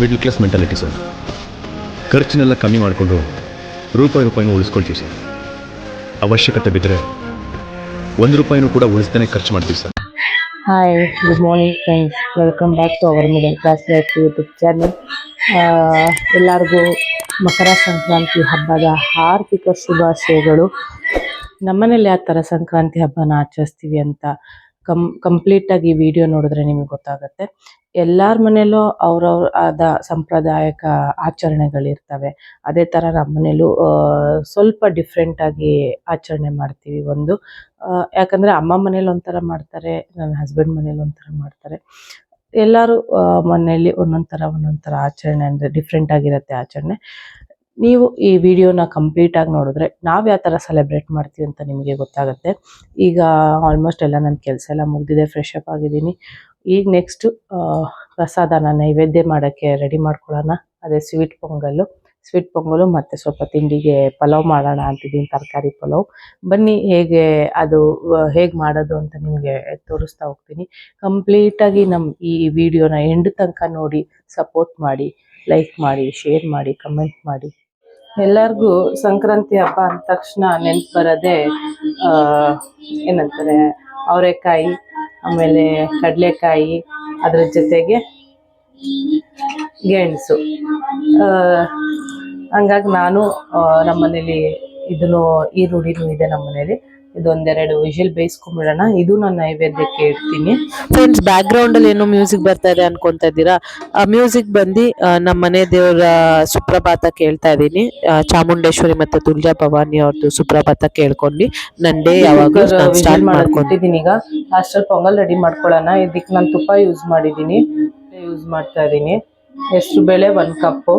Middle class mentality sir ಖರ್ಚನ್ನೆಲ್ಲ ಕಮ್ಮಿ ಮಾಡಿಕೊಂಡು ರೂಪಾಯಿ ರೂಪಾಯಿನೂ ಉಳಿಸ್ಕೊಳ್ತೀವಿ ಸರ್ ಅವಶ್ಯಕತೆ ಬಿದ್ದರೆ ಒಂದು ರೂಪಾಯಿನೂ ಕೂಡ ಉಳಿಸ್ತಾನೆ ಖರ್ಚು ಮಾಡ್ತೀವಿ sir hi good morning friends welcome back to our middle class life YouTube channel ಎಲ್ಲರಿಗೂ ಮಕರ ಸಂಕ್ರಾಂತಿ ಹಬ್ಬದ ಹಾರ್ದಿಕ ಶುಭಾಶಯಗಳು. ನಮ್ಮನೇಲಿ ಯಾವ ಥರ ಸಂಕ್ರಾಂತಿ ಹಬ್ಬನ ಆಚರಿಸ್ತೀವಿ ಅಂತ ಕಮ್ ಕಂಪ್ಲೀಟ್ ಆಗಿ ವಿಡಿಯೋ ನೋಡಿದ್ರೆ ನಿಮಗೆ ಗೊತ್ತಾಗುತ್ತೆ. ಎಲ್ಲರ ಮನೆಯಲ್ಲೂ ಅವ್ರವ್ರ ಆದ ಸಾಂಪ್ರದಾಯಿಕ ಆಚರಣೆಗಳಿರ್ತವೆ. ಅದೇ ಥರ ನಮ್ಮ ಮನೇಲೂ ಸ್ವಲ್ಪ ಡಿಫ್ರೆಂಟಾಗಿ ಆಚರಣೆ ಮಾಡ್ತೀವಿ ಒಂದು. ಯಾಕಂದ್ರೆ ಅಮ್ಮ ಮನೇಲಿ ಒಂಥರ ಮಾಡ್ತಾರೆ, ನನ್ನ ಹಸ್ಬೆಂಡ್ ಮನೇಲಿ ಒಂಥರ ಮಾಡ್ತಾರೆ. ಎಲ್ಲರೂ ಮನೆಯಲ್ಲಿ ಒಂದೊಂದ್ ಥರ ಒಂದೊಂದ್ ಥರ ಆಚರಣೆ ಅಂದರೆ ಡಿಫ್ರೆಂಟ್ ಆಗಿರುತ್ತೆ ಆಚರಣೆ. ನೀವು ಈ ವಿಡಿಯೋನ ಕಂಪ್ಲೀಟಾಗಿ ನೋಡಿದ್ರೆ ನಾವು ಯಾವ ಥರ ಸೆಲೆಬ್ರೇಟ್ ಮಾಡ್ತೀವಿ ಅಂತ ನಿಮಗೆ ಗೊತ್ತಾಗುತ್ತೆ. ಈಗ ಆಲ್ಮೋಸ್ಟ್ ಎಲ್ಲ ನನ್ನ ಕೆಲಸ ಎಲ್ಲ ಮುಗ್ದಿದೆ ಫ್ರೆಶ್ ಅಪ್ ಆಗಿದ್ದೀನಿ. ಈಗ ನೆಕ್ಸ್ಟು ಪ್ರಸಾದನ ನೈವೇದ್ಯ ಮಾಡೋಕ್ಕೆ ರೆಡಿ ಮಾಡ್ಕೊಳ್ಳೋಣ. ಅದೇ ಸ್ವೀಟ್ ಪೊಂಗಲ್ಲು. ಸ್ವೀಟ್ ಪೊಂಗಲು ಮತ್ತು ಸ್ವಲ್ಪ ತಿಂಡಿಗೆ ಪಲಾವ್ ಮಾಡೋಣ ಅಂತಿದ್ದೀನಿ, ತರಕಾರಿ ಪಲಾವ್. ಬನ್ನಿ ಹೇಗೆ ಅದು ಹೇಗೆ ಮಾಡೋದು ಅಂತ ನಿಮಗೆ ತೋರಿಸ್ತಾ ಹೋಗ್ತೀನಿ. ಕಂಪ್ಲೀಟಾಗಿ ನಮ್ಮ ಈ ವಿಡಿಯೋನ ಎಂಡ್ ತನಕ ನೋಡಿ ಸಪೋರ್ಟ್ ಮಾಡಿ ಲೈಕ್ ಮಾಡಿ ಶೇರ್ ಮಾಡಿ ಕಮೆಂಟ್ ಮಾಡಿ. ಎಲ್ಲರಿಗೂ ಸಂಕ್ರಾಂತಿ ಹಬ್ಬ ಅಂದ ತಕ್ಷಣ ನೆನ್ಪು ಬರೋದೇ ಏನಂತಾರೆ, ಅವರೆಕಾಯಿ, ಆಮೇಲೆ ಕಡಲೆಕಾಯಿ, ಅದ್ರ ಜೊತೆಗೆ ಗೆಣಸು. ಹಂಗಾಗಿ ನಾನು ನಮ್ಮ ನಮ್ಮನೇಲಿ ಇದನ್ನು ಈ ರೂಢಿನೂ ಇದೆ ನಮ್ಮನೇಲಿ. ಇದೊಂದೆರಡು ವಿಷಲ್ ಬೇಯಿಸ್ಕೊಂಡ್ಬಿಡೋಣ ಇದು ನಾನು ನೈವೇದ್ಯಕ್ಕೆ ಇಡ್ತೀನಿ. ಫ್ರೆಂಡ್ಸ್ ಬ್ಯಾಕ್ ಗ್ರೌಂಡ್ ಅಲ್ಲಿ ಏನೋ ಮ್ಯೂಸಿಕ್ ಬರ್ತಾ ಇದೆ ಅನ್ಕೊಂತಾ ಇದ್ದೀರಾ? ಆ ಮ್ಯೂಸಿಕ್ ಬಂದು ನಮ್ಮ ಮನೆ ದೇವರ ಸುಪ್ರಭಾತ ಕೇಳ್ತಾ ಇದ್ದೀನಿ. ಚಾಮುಂಡೇಶ್ವರಿ ಮತ್ತೆ ತುಳಜಾ ಭವಾನಿ ಅವ್ರದ್ದು ಸುಪ್ರಭಾತ ಕೇಳ್ಕೊಂಡು. ನನ್ ಡೇ ಯಾವಾಗ ಸ್ಟಾರ್ಟ್ ಮಾಡ್ಕೊಂಡಿದ್ದೀನಿ ಈಗ. ಅಷ್ಟ್ರಲ್ಲಿ ಪೊಂಗಲ್ ರೆಡಿ ಮಾಡ್ಕೊಳ್ಳೋಣ. ಇದಕ್ಕೆ ನಾನು ತುಪ್ಪ ಯೂಸ್ ಮಾಡಿದ್ದೀನಿ. ಯೂಸ್ ಮಾಡ್ತಾ ಇದ್ದೀನಿ. ಎಷ್ಟು ಬೇಳೆ? ಒಂದು ಕಪ್ಪು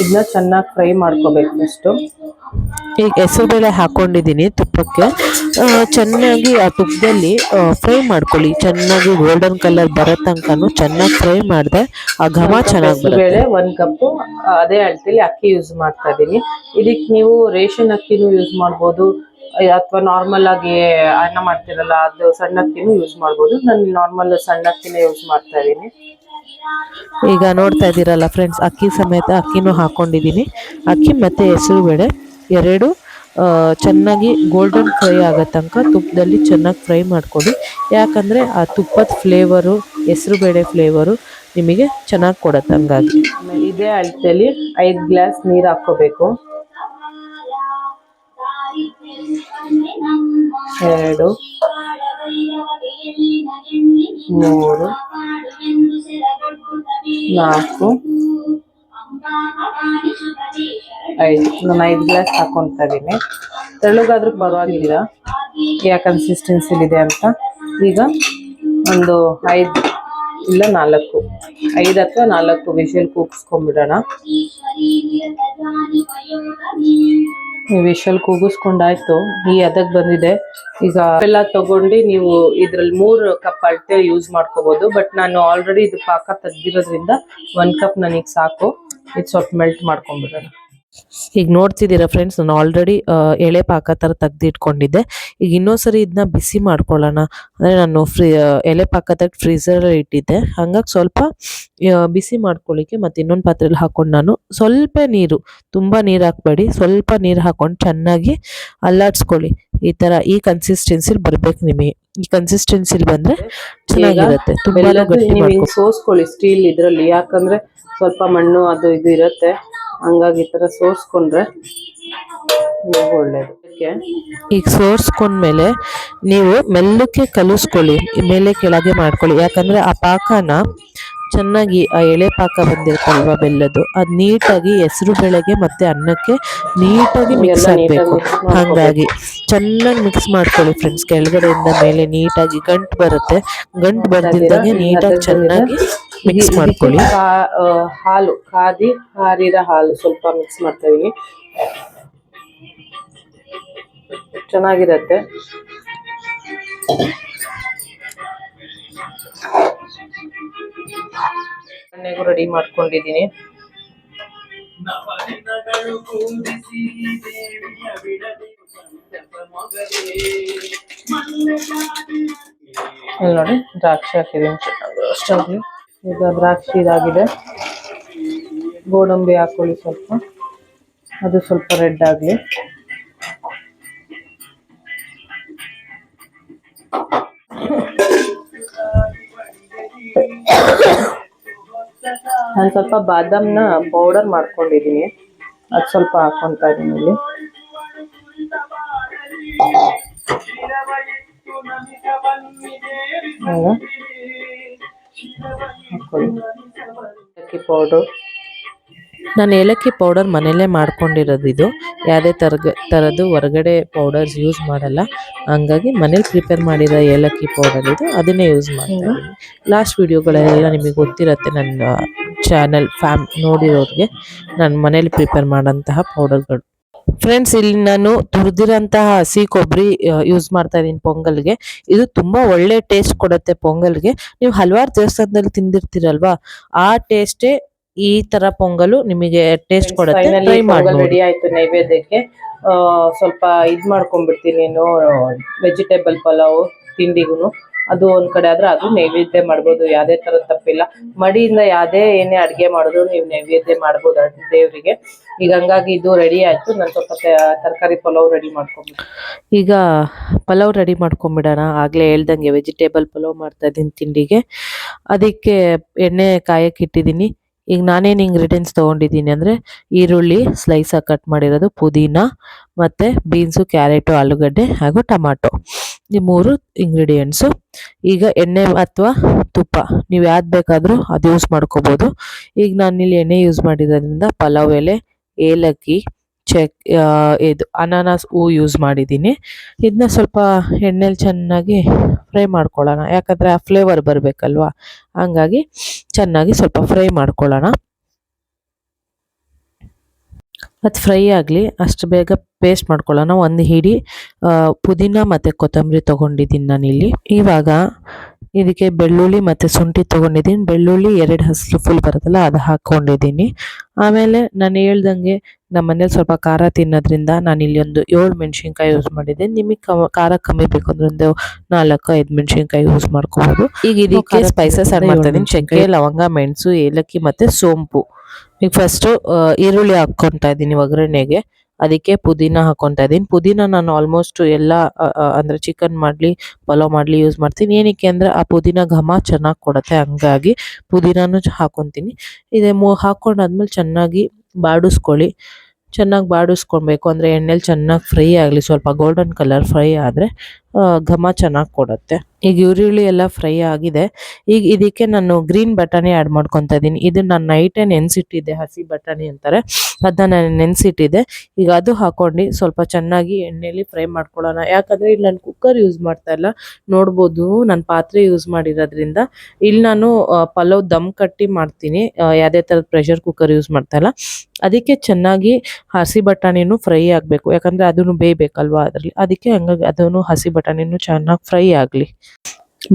ಇದನ್ನ ಚೆನ್ನಾಗಿ ಫ್ರೈ ಮಾಡ್ಕೋಬೇಕು ಫಸ್ಟು ಈಗ ಹೆಸರುಬೇಳೆ ಹಾಕೊಂಡಿದ್ದೀನಿ ತುಪ್ಪಕ್ಕೆ. ಚೆನ್ನಾಗಿ ಆ ತುಪ್ಪದಲ್ಲಿ ಫ್ರೈ ಮಾಡ್ಕೊಳ್ಳಿ. ಚೆನ್ನಾಗಿ ಗೋಲ್ಡನ್ ಕಲರ್ ಬರೋ ತನಕನೂ ಚೆನ್ನಾಗಿ ಫ್ರೈ ಮಾಡಿದೆ ಆ ಘಮ ಚೆನ್ನಾಗಿ ಬೇಳೆ ಒಂದು ಕಪ್ಪು ಅದೇ ಅಳತೆಯಲ್ಲಿ ಅಕ್ಕಿ ಯೂಸ್ ಮಾಡ್ತಾ ಇದ್ದೀನಿ. ಇದಕ್ಕೆ ನೀವು ರೇಷನ್ ಅಕ್ಕಿನೂ ಯೂಸ್ ಮಾಡ್ಬೋದು ಅಥವಾ ನಾರ್ಮಲ್ ಆಗಿ ಅನ್ನ ಮಾಡ್ತಿರಲ್ಲ ಅದು ಸಣ್ಣ ಅಕ್ಕಿನೂ ಯೂಸ್ ಮಾಡ್ಬೋದು. ನಾನು ನಾರ್ಮಲ್ ಸಣ್ಣ ಅಕ್ಕಿನೇ ಯೂಸ್ ಮಾಡ್ತಾ ಇದ್ದೀನಿ. ಈಗ ನೋಡ್ತಾ ಇದ್ದೀರಲ್ಲ ಫ್ರೆಂಡ್ಸ್ ಅಕ್ಕಿ ಸಮೇತ ಅಕ್ಕಿನೂ ಹಾಕೊಂಡಿದ್ದೀನಿ. ಅಕ್ಕಿ ಮತ್ತು ಹೆಸರು ಬೇಳೆ ಎರಡು ಚೆನ್ನಾಗಿ ಗೋಲ್ಡನ್ ಫ್ರೈ ಆಗೋ ತನಕ ತುಪ್ಪದಲ್ಲಿ ಚೆನ್ನಾಗಿ ಫ್ರೈ ಮಾಡ್ಕೊಳ್ಳಿ. ಯಾಕಂದರೆ ಆ ತುಪ್ಪದ ಫ್ಲೇವರು ಹೆಸರು ಬೇಳೆ ಫ್ಲೇವರು ನಿಮಗೆ ಚೆನ್ನಾಗಿ ಕೊಡುತ್ತೆ ಹಂಗಾಗಿ ಇದೇ ಅಳತೆಯಲ್ಲಿ ಐದು ಗ್ಲಾಸ್ ನೀರು ಹಾಕ್ಕೋಬೇಕು. ಎರಡು, ಮೂರು, ನಾಲ್ಕು ನಾನು ಐದು ಗ್ಲಾಸ್ ಹಾಕೊಂತ ಇದೀನಿ. ತೆಳ್ಳಗಾದ್ರೂ ಪರವಾಗಿಲ್ಲ. ಯಾವ ಕನ್ಸಿಸ್ಟೆನ್ಸಿಲಿದೆ ಅಂತ? ಈಗ ಒಂದು ಐದು ಇಲ್ಲ ನಾಲ್ಕು. ಐದು ಅಥವಾ ನಾಲ್ಕು ವಿಷಲ್ ಕೂಗಿಸ್ಕೊಂಡ್ಬಿಡೋಣ. ವಿಷಲ್ ಕೂಗಿಸ್ಕೊಂಡಾಯ್ತು. ಈ ಅದಕ್ಕೆ ಬಂದಿದೆ? ಈಗ ಎಲ್ಲ ತಗೊಂಡು ನೀವು ಇದ್ರಲ್ಲಿ ಮೂರು ಕಪ್ ಅಳತೆ ಯೂಸ್ ಮಾಡ್ಕೋಬಹುದು ಬಟ್ ನಾನು ಆಲ್ರೆಡಿ ಇದು ಪಾಕ ತೆಗ್ದಿರೋದ್ರಿಂದ ಒಂದ್ ಕಪ್ ನನಗೆ ಸಾಕು. ಇದು ಸ್ವಲ್ಪ ಮೆಲ್ಟ್ ಮಾಡ್ಕೊಂಡ್ಬಿಡೋಣ. ಈಗ ನೋಡ್ತಿದ್ದೀರಾ ಫ್ರೆಂಡ್ಸ್ ನಾನು ಆಲ್ರೆಡಿ ಎಳೆ ಪಾಕ ಥರ ತೆಗ್ದಿಟ್ಕೊಂಡಿದ್ದೆ ಈಗ ಇನ್ನೊಂದ್ಸರಿ ಇದನ್ನ ಬಿಸಿ ಮಾಡ್ಕೊಳ್ಳೋಣ. ಅಂದರೆ ನಾನು ಫ್ರೀ ಎಲೆ ಪಾಕ ತೆಗ್ದು ಫ್ರೀಸರಲ್ಲಿ ಇಟ್ಟಿದ್ದೆ. ಹಂಗಾಗಿ ಸ್ವಲ್ಪ ಬಿಸಿ ಮಾಡ್ಕೊಳ್ಳಿಕ್ಕೆ ಮತ್ತು ಇನ್ನೊಂದು ಪಾತ್ರೆಯಲ್ಲಿ ಹಾಕೊಂಡು ನಾನು ಸ್ವಲ್ಪ ನೀರು, ತುಂಬ ನೀರು ಹಾಕ್ಬೇಡಿ. ಸ್ವಲ್ಪ ನೀರು ಹಾಕೊಂಡು ಚೆನ್ನಾಗಿ ಅಲ್ಲಾಡ್ಸ್ಕೊಳ್ಳಿ. ಈ ತರ ಈ ಕನ್ಸಿಸ್ಟೆನ್ಸಿಲಿ ಬರ್ಬೇಕು ನಿಮಗೆ ಈ ಕನ್ಸಿಸ್ಟೆನ್ಸಿಲಿ ಬಂದ್ರೆ ಚೆನ್ನಾಗಿರುತ್ತೆ. ತುಂಬಾ ಗಟ್ಟಿ ನೀವು ಸೋಸ್ಕೊಳ್ಳಿ ಸ್ಟೀಲ್ ಇದ್ರಲ್ಲಿ. ಯಾಕಂದ್ರೆ ಸ್ವಲ್ಪ ಮಣ್ಣು ಅದು ಇದು ಇರುತ್ತೆ. ಹಂಗಾಗಿ ಈ ತರ ಸೋಸ್ಕೊಂಡ್ರೆ ಒಳ್ಳೇದು. ಈಗ ಸೋರ್ಸ್ಕೊಂಡ್ಮೇಲೆ ನೀವು ಮೆಲ್ಲಕ್ಕೆ ಕಲಿಸ್ಕೊಳ್ಳಿ. ಮೇಲೆ ಕೆಳಗೆ ಮಾಡ್ಕೊಳ್ಳಿ. ಯಾಕಂದ್ರೆ ಆ ಪಾಕನ ಚೆನ್ನಾಗಿ ಆ ಎಳೆ ಪಾಕ ಬಂದಿರುತ್ತಲ್ವಾ ಬೆಲ್ಲದ್ದು? ಅದು ನೀಟಾಗಿ ಹೆಸರು ಬೆಳೆಗೆ ಮತ್ತೆ ಅನ್ನಕ್ಕೆ ನೀಟಾಗಿ ಮಿಕ್ಸ್ ಆಗಬೇಕು. ಹಾಗಾಗಿ ಚೆನ್ನಾಗಿ ಮಿಕ್ಸ್ ಮಾಡ್ಕೊಳ್ಳಿ ಫ್ರೆಂಡ್ಸ್ ಕೆಳಗಡೆಯಿಂದ ಮೇಲೆ ನೀಟಾಗಿ ಗಂಟು ಬರುತ್ತೆ. ಗಂಟು ಬರ್ದಿದ್ದಂಗೆ ನೀಟಾಗಿ ಚೆನ್ನಾಗಿ ಮಿಕ್ಸ್ ಮಾಡ್ಕೊಳ್ಳಿ. ಹಾಲು ಕಾದಿ ಹಾರಿದ ಹಾಲು ಸ್ವಲ್ಪ ಮಿಕ್ಸ್ ಮಾಡ್ತಾ ಇದೀನಿ ಚೆನ್ನಾಗಿರತ್ತೆ. ಎಣ್ಣೆಗೂ ರೆಡಿ ಮಾಡ್ಕೊಂಡಿದ್ದೀನಿ. ಇಲ್ಲಿ ನೋಡಿ ದ್ರಾಕ್ಷಿ ಹಾಕಿದ್ದೀನಿ. ಅಷ್ಟಾಗಿ ಈಗ ದ್ರಾಕ್ಷಿ ಇದಾಗಿದೆ. ಗೋಡಂಬಿ ಹಾಕೊಳ್ಳಿ ಸ್ವಲ್ಪ. ಅದು ಸ್ವಲ್ಪ ರೆಡ್ ಆಗಲಿ. ನಾನು ಸ್ವಲ್ಪ ಬಾದಾಮ್ನ ಪೌಡರ್ ಮಾಡ್ಕೊಂಡಿದ್ದೀನಿ ಅದು ಸ್ವಲ್ಪ ಹಾಕೊತಾ ಇದ್ದೀನಿ ಇಲ್ಲಿ. ಹೌದಾ? ಹಾಕೊಳ್ಳಿ ಅಕ್ಕಿ ಪೌಡ್ರು ನಾನು ಏಲಕ್ಕಿ ಪೌಡರ್ ಮನೆಯಲ್ಲೇ ಮಾಡ್ಕೊಂಡಿರೋದು ಇದು. ಯಾವುದೇ ತರಗ ಥರದ್ದು ಹೊರಗಡೆ ಪೌಡರ್ಸ್ ಯೂಸ್ ಮಾಡಲ್ಲ. ಹಂಗಾಗಿ ಮನೇಲಿ ಪ್ರಿಪೇರ್ ಮಾಡಿರೋ ಏಲಕ್ಕಿ ಪೌಡರ್ ಇದು ಅದನ್ನೇ ಯೂಸ್ ಮಾಡ್ತೀನಿ ಲಾಸ್ಟ್ ವಿಡಿಯೋಗಳೆಲ್ಲ ನಿಮಗೆ ಗೊತ್ತಿರತ್ತೆ ನನ್ನ ಚಾನಲ್ ಫ್ಯಾಮ್ ನೋಡಿರೋರಿಗೆ. ನಾನು ಮನೇಲಿ ಪ್ರಿಪೇರ್ ಮಾಡೋಂತಹ ಪೌಡರ್ಗಳು ಫ್ರೆಂಡ್ಸ್ ಇಲ್ಲಿ ನಾನು ತುರಿದಿರೋಂತಹ ಹಸಿ ಕೊಬ್ಬರಿ ಯೂಸ್ ಮಾಡ್ತಾ ಇದ್ದೀನಿ ಪೊಂಗಲ್ಗೆ. ಇದು ತುಂಬಾ ಒಳ್ಳೆ ಟೇಸ್ಟ್ ಕೊಡುತ್ತೆ ಪೊಂಗಲ್ಗೆ. ನೀವು ಹಲವಾರು ದೇವಸ್ಥಾನದಲ್ಲಿ ತಿಂದಿರ್ತೀರಲ್ವಾ? ಆ ಟೇಸ್ಟೇ ಈ ತರ ಪೊಂಗಲು ನಿಮಗೆ ಟೇಸ್ಟ್ ಕೊಡುತ್ತೆ. ಟ್ರೈ ಮಾಡಿ ರೆಡಿ ಆಯ್ತು ನೈವೇದ್ಯಕ್ಕೆ. ಸ್ವಲ್ಪ ಇದ್ ಮಾಡ್ಕೊಂಡ್ಬಿಡ್ತೀನಿ ಏನು ವೆಜಿಟೇಬಲ್ ಪಲಾವ್ ತಿಂಡಿಗೂ ಅದು ಒಂದ್ ಕಡೆ ಆದ್ರೆ ಅದು ನೈವೇದ್ಯ ಮಾಡ್ಬೋದು ಯಾವ್ದೇ ತರ ತಪ್ಪಿಲ್ಲ. ಮಡಿಯಿಂದ ಯಾವ್ದೇ ಏನೇ ಅಡ್ಗೆ ಮಾಡಿದ್ರು ನೀವು ನೈವೇದ್ಯ ಮಾಡ್ಬೋದು ದೇವ್ರಿಗೆ. ಈಗ ಹಂಗಾಗಿ ಇದು ರೆಡಿ ಆಯ್ತು ನಾನು ಸ್ವಲ್ಪ ತರಕಾರಿ ಪಲಾವ್ ರೆಡಿ ಮಾಡ್ಕೊಂಡ್ಬಿಟ್ಟು ಈಗ ಪಲಾವ್ ರೆಡಿ ಮಾಡ್ಕೊಂಬಿಡೋಣ ಆಗ್ಲೇ ಹೇಳ್ದಂಗೆ ವೆಜಿಟೇಬಲ್ ಪಲಾವ್ ಮಾಡ್ತಾ ಇದ್ದೀನಿ ತಿಂಡಿಗೆ. ಅದಕ್ಕೆ ಎಣ್ಣೆ ಕಾಯಕ್ಕೆ ಇಟ್ಟಿದ್ದೀನಿ. ಈಗ ನಾನೇನು ಇಂಗ್ರೀಡಿಯೆಂಟ್ಸ್ ತೊಗೊಂಡಿದ್ದೀನಿ ಅಂದರೆ ಈರುಳ್ಳಿ ಸ್ಲೈಸಾಗಿ ಕಟ್ ಮಾಡಿರೋದು ಪುದೀನ ಮತ್ತು ಬೀನ್ಸು ಕ್ಯಾರೆಟು ಆಲೂಗಡ್ಡೆ ಹಾಗೂ ಟೊಮಾಟೊ. ಈ ಮೂರು ಇಂಗ್ರೀಡಿಯೆಂಟ್ಸು ಈಗ ಎಣ್ಣೆ ಅಥವಾ ತುಪ್ಪ. ನೀವು ಯಾವ್ದು ಬೇಕಾದರೂ ಅದು ಯೂಸ್ ಮಾಡ್ಕೋಬೋದು. ಈಗ ನಾನಿಲ್ಲಿ ಎಣ್ಣೆ ಯೂಸ್ ಮಾಡಿರೋದ್ರಿಂದ ಪಲಾವ್ ಎಲೆ, ಏಲಕ್ಕಿ ಚೆಕ್ ಇದು ಅನಾನಸ್ ಹೂ ಯೂಸ್ ಮಾಡಿದ್ದೀನಿ. ಇದನ್ನ ಸ್ವಲ್ಪ ಎಣ್ಣೆಲಿ ಚೆನ್ನಾಗಿ ಫ್ರೈ ಮಾಡ್ಕೊಳ್ಳೋಣ. ಯಾಕಂದರೆ ಆ ಫ್ಲೇವರ್ ಬರಬೇಕಲ್ವಾ? ಹಂಗಾಗಿ ಚೆನ್ನಾಗಿ ಸ್ವಲ್ಪ ಫ್ರೈ ಮಾಡ್ಕೊಳ್ಳೋಣ. ಅದು ಫ್ರೈ ಆಗಲಿ, ಅಷ್ಟು ಬೇಗ ಪೇಸ್ಟ್ ಮಾಡ್ಕೊಳ್ಳೋಣ. ಒಂದು ಹಿಡಿ ಪುದೀನ ಮತ್ತು ಕೊತ್ತಂಬರಿ ತೊಗೊಂಡಿದ್ದೀನಿ ನಾನಿಲ್ಲಿ. ಇವಾಗ ಇದಕ್ಕೆ ಬೆಳ್ಳುಳ್ಳಿ ಮತ್ತು ಶುಂಠಿ ತೊಗೊಂಡಿದ್ದೀನಿ. ಬೆಳ್ಳುಳ್ಳಿ ಎರಡು ಹಸಿರು ಫುಲ್ ಬರುತ್ತಲ್ಲ ಅದು ಹಾಕ್ಕೊಂಡಿದ್ದೀನಿ ಆಮೇಲೆ ನಾನು ಹೇಳ್ದಂಗೆ ನಮ್ಮ ಮನೇಲಿ ಸ್ವಲ್ಪ ಖಾರ ತಿನ್ನೋದ್ರಿಂದ ನಾನು ಇಲ್ಲಿ ಒಂದು ಏಳು ಮೆಣಸಿನ್ಕಾಯಿ ಯೂಸ್ ಮಾಡಿದ್ದೆ ನಿಮಗೆ ಖಾರ ಕಮ್ಮಿ ಬೇಕು ಅಂದ್ರೆ ಒಂದು ನಾಲ್ಕು ಐದು ಮೆಣಸಿನ್ಕಾಯಿ ಯೂಸ್ ಮಾಡ್ಕೋಬೋದು. ಈಗ ಇದಕ್ಕೆ ಸ್ಪೈಸಸ್ ಆ್ಯಡ್ ಮಾಡ್ತಾ ಇದ್ದೀನಿ ಶಂಕೆ ಚಕ್ಕೆ ಲವಂಗ ಮೆಣಸು ಏಲಕ್ಕಿ ಮತ್ತೆ ಸೋಂಪು. ಈಗ ಫಸ್ಟು ಈರುಳ್ಳಿ ಹಾಕ್ಕೊತಾ ಇದ್ದೀನಿ ಒಗ್ಗರಣೆಗೆ. ಅದಕ್ಕೆ ಪುದೀನ ಹಾಕ್ಕೊತಾ ಇದೀನಿ ಪುದೀನ ನಾನು ಆಲ್ಮೋಸ್ಟ್ ಎಲ್ಲ ಅಂದ್ರೆ ಚಿಕನ್ ಮಾಡ್ಲಿ, ಪಲಾವ್ ಮಾಡ್ಲಿ ಯೂಸ್ ಮಾಡ್ತೀನಿ. ಏನಕ್ಕೆ ಅಂದ್ರೆ ಆ ಪುದೀನ ಘಮ ಚೆನ್ನಾಗಿ ಕೊಡುತ್ತೆ. ಹಂಗಾಗಿ ಪುದೀನಾನು ಹಾಕೊತೀನಿ. ಇದೆ ಮೂ, ಹಾಕೊಂಡಾದ್ಮೇಲೆ ಚೆನ್ನಾಗಿ ಬಾಡಿಸ್ಕೊಳ್ಳಿ. ಚೆನ್ನಾಗಿ ಬಾಡಿಸ್ಕೊಳ್ಬೇಕು. ಅಂದರೆ ಎಣ್ಣೆಲಿ ಚೆನ್ನಾಗಿ ಫ್ರೈ ಆಗಲಿ. ಸ್ವಲ್ಪ ಗೋಲ್ಡನ್ ಕಲರ್ ಫ್ರೈ ಆದರೆ ಘಮ ಚೆನ್ನಾಗಿ ಕೊಡುತ್ತೆ. ಈಗ ಈರುಳ್ಳಿ ಎಲ್ಲ ಫ್ರೈ ಆಗಿದೆ. ಈಗ ಇದಕ್ಕೆ ನಾನು ಗ್ರೀನ್ ಬಟಾಣಿ ಆ್ಯಡ್ ಮಾಡ್ಕೊತಾ ಇದ್ದೀನಿ. ಇದು ನಾನು ನೈಟೇ ನೆನೆಸಿಟ್ಟಿದ್ದೆ, ಹಸಿ ಬಟಾಣಿ ಅಂತಾರೆ. ಅದನ್ನ ನಾನು ನೆನೆಸಿಟ್ಟಿದ್ದೆ. ಈಗ ಅದು ಹಾಕೊಂಡು ಸ್ವಲ್ಪ ಚೆನ್ನಾಗಿ ಎಣ್ಣೆಲಿ ಫ್ರೈ ಮಾಡ್ಕೊಳ್ಳೋಣ. ಯಾಕಂದರೆ ಇಲ್ಲಿ ನಾನು ಕುಕ್ಕರ್ ಯೂಸ್ ಮಾಡ್ತಾ ಇಲ್ಲ. ನೋಡ್ಬೋದು, ನಾನು ಪಾತ್ರೆ ಯೂಸ್ ಮಾಡಿರೋದ್ರಿಂದ. ಇಲ್ಲಿ ನಾನು ಪಲಾವ್ ದಮ್ ಕಟ್ಟಿ ಮಾಡ್ತೀನಿ. ಯಾವುದೇ ಥರದ ಪ್ರೆಷರ್ ಕುಕ್ಕರ್ ಯೂಸ್ ಮಾಡ್ತಾ ಇಲ್ಲ. ಅದಕ್ಕೆ ಚೆನ್ನಾಗಿ ಹಸಿ ಬಟಾಣಿನೂ ಫ್ರೈ ಆಗಬೇಕು. ಯಾಕಂದರೆ ಅದನ್ನು ಬೇಯಬೇಕಲ್ವಾ ಅದರಲ್ಲಿ. ಅದಕ್ಕೆ ಹಂಗಾಗಿ ಅದನ್ನು ಹಸಿ ಬಟಾಣಿನೂ ಚೆನ್ನಾಗಿ ಫ್ರೈ ಆಗಲಿ.